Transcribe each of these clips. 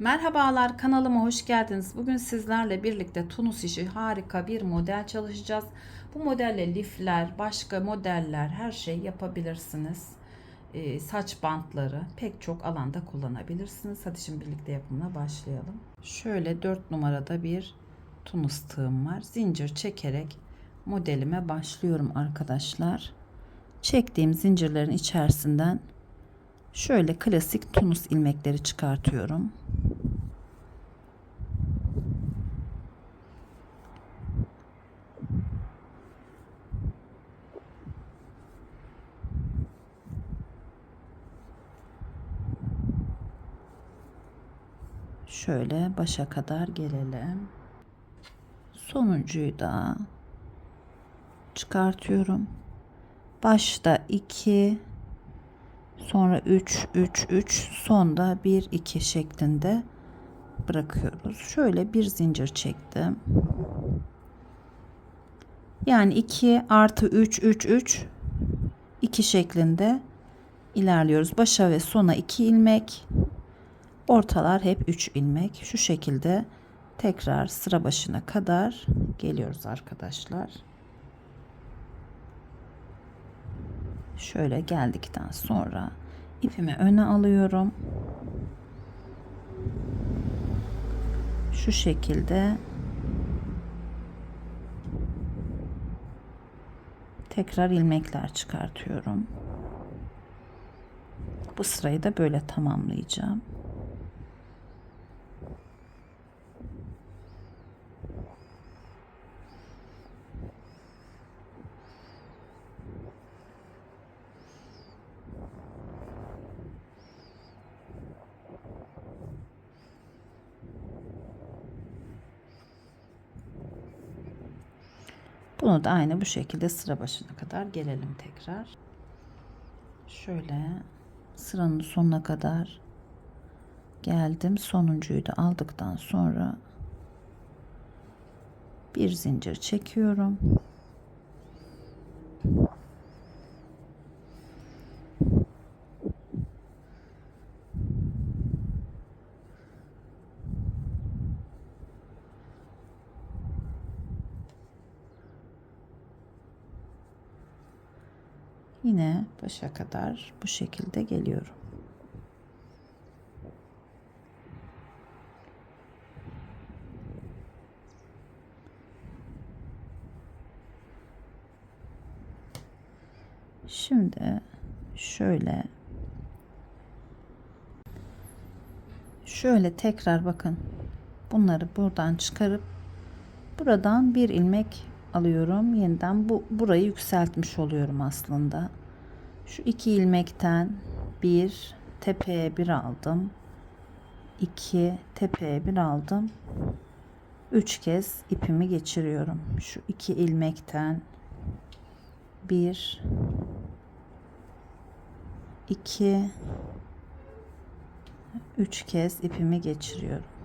Merhabalar kanalıma hoş geldiniz. Bugün sizlerle birlikte Tunus işi harika bir model çalışacağız. Bu modelle lifler, başka modeller her şey yapabilirsiniz. Ee, saç bantları pek çok alanda kullanabilirsiniz. Hadi şimdi birlikte yapımına başlayalım. Şöyle 4 numarada bir Tunus tığım var. Zincir çekerek modelime başlıyorum arkadaşlar. Çektiğim zincirlerin içerisinden şöyle klasik Tunus ilmekleri çıkartıyorum. Şöyle başa kadar gelelim. Sonuncuyu da çıkartıyorum. Başta 2 sonra 3 3 3 sonda 1 2 şeklinde bırakıyoruz. Şöyle bir zincir çektim. Yani 2 artı 3 3 3 2 şeklinde ilerliyoruz. Başa ve sona 2 ilmek. Ortalar hep 3 ilmek. Şu şekilde tekrar sıra başına kadar geliyoruz arkadaşlar. Şöyle geldikten sonra ipimi öne alıyorum. Şu şekilde tekrar ilmekler çıkartıyorum. Bu sırayı da böyle tamamlayacağım. Bunu da aynı bu şekilde sıra başına kadar gelelim tekrar. Şöyle sıranın sonuna kadar geldim. Sonuncuyu da aldıktan sonra bir zincir çekiyorum. Yine başa kadar bu şekilde geliyorum. Şimdi şöyle şöyle tekrar bakın. Bunları buradan çıkarıp buradan bir ilmek alıyorum. Yeniden bu burayı yükseltmiş oluyorum aslında. Şu iki ilmekten bir tepeye bir aldım. 2 tepeye bir aldım. Üç kez ipimi geçiriyorum. Şu iki ilmekten bir iki üç kez ipimi geçiriyorum.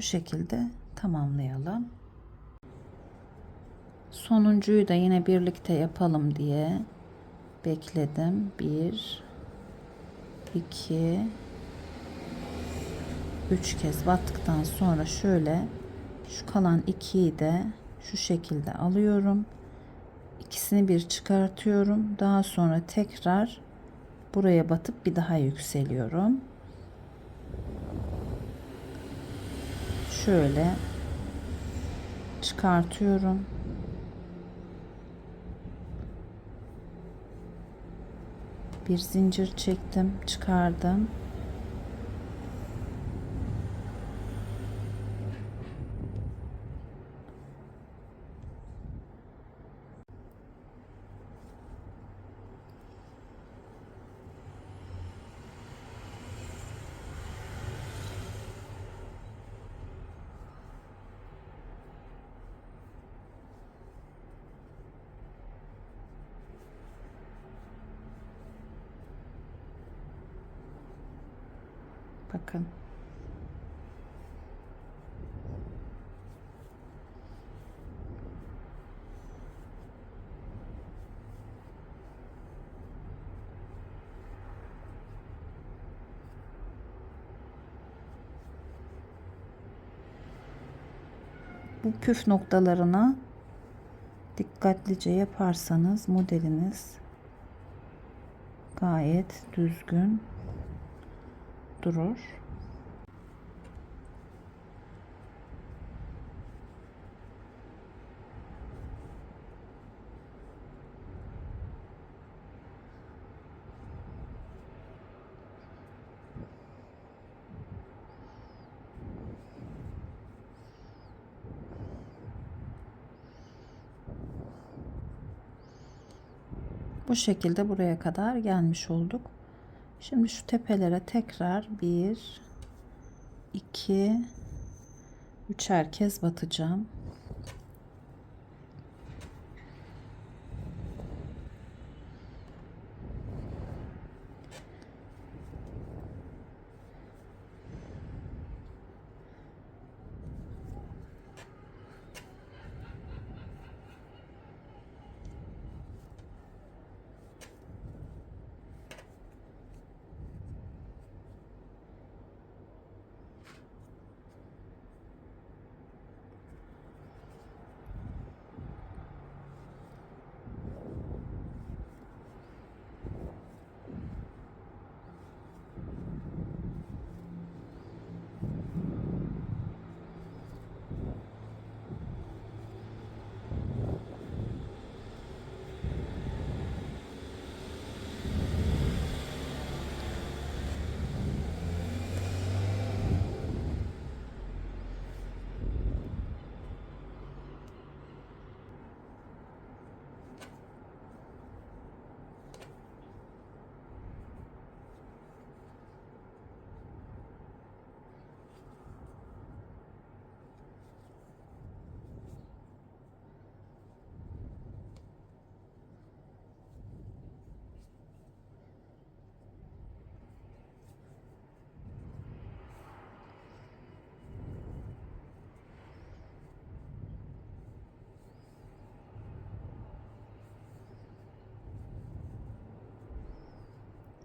Bu şekilde tamamlayalım. Sonuncuyu da yine birlikte yapalım diye bekledim. 1 2 3 kez battıktan sonra şöyle şu kalan 2'yi de şu şekilde alıyorum. İkisini bir çıkartıyorum. Daha sonra tekrar buraya batıp bir daha yükseliyorum. Şöyle çıkartıyorum. Bir zincir çektim, çıkardım. Bakın. Bu püf noktalarına dikkatlice yaparsanız modeliniz gayet düzgün durur. Bu şekilde buraya kadar gelmiş olduk. Şimdi şu tepelere tekrar bir, iki, üçer kez batacağım.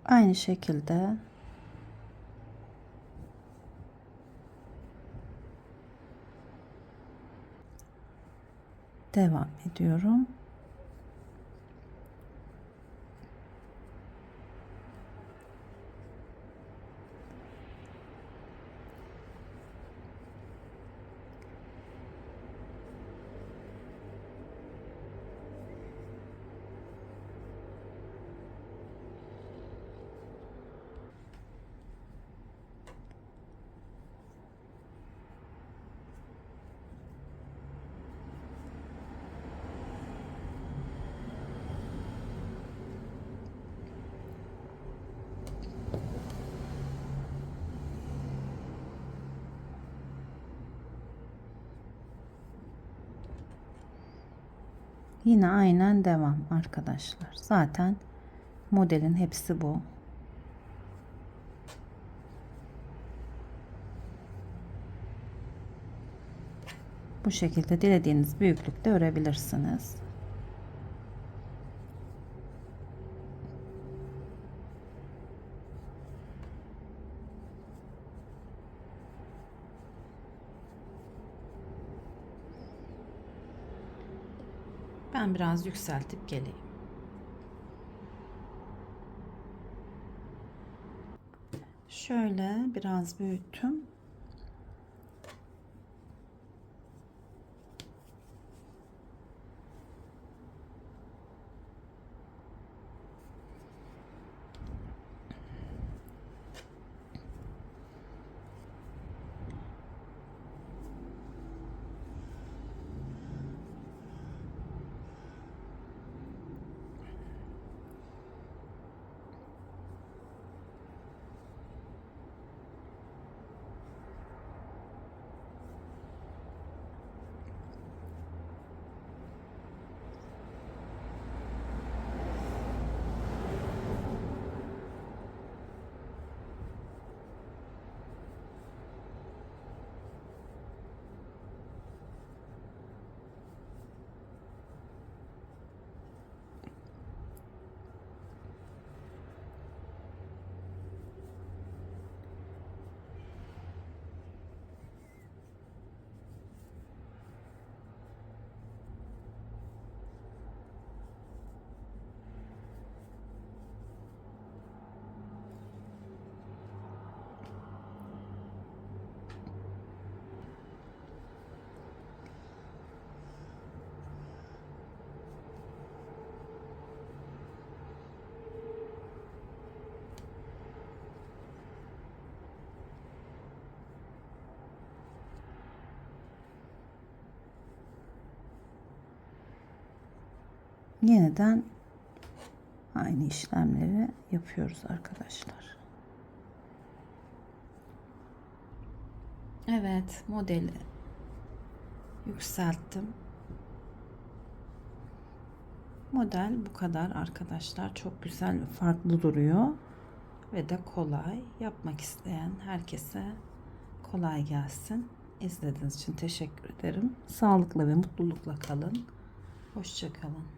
Aynı şekilde devam ediyorum. Yine aynen devam arkadaşlar. Zaten modelin hepsi bu. Bu şekilde dilediğiniz büyüklükte örebilirsiniz. Biraz yükseltip geleyim. Şöyle biraz büyüttüm. Yeniden aynı işlemleri yapıyoruz arkadaşlar. Evet modeli yükselttim. Model bu kadar arkadaşlar. Çok güzel farklı duruyor. Ve de kolay. Yapmak isteyen herkese kolay gelsin. İzlediğiniz için teşekkür ederim. Sağlıkla ve mutlulukla kalın. Hoşçakalın.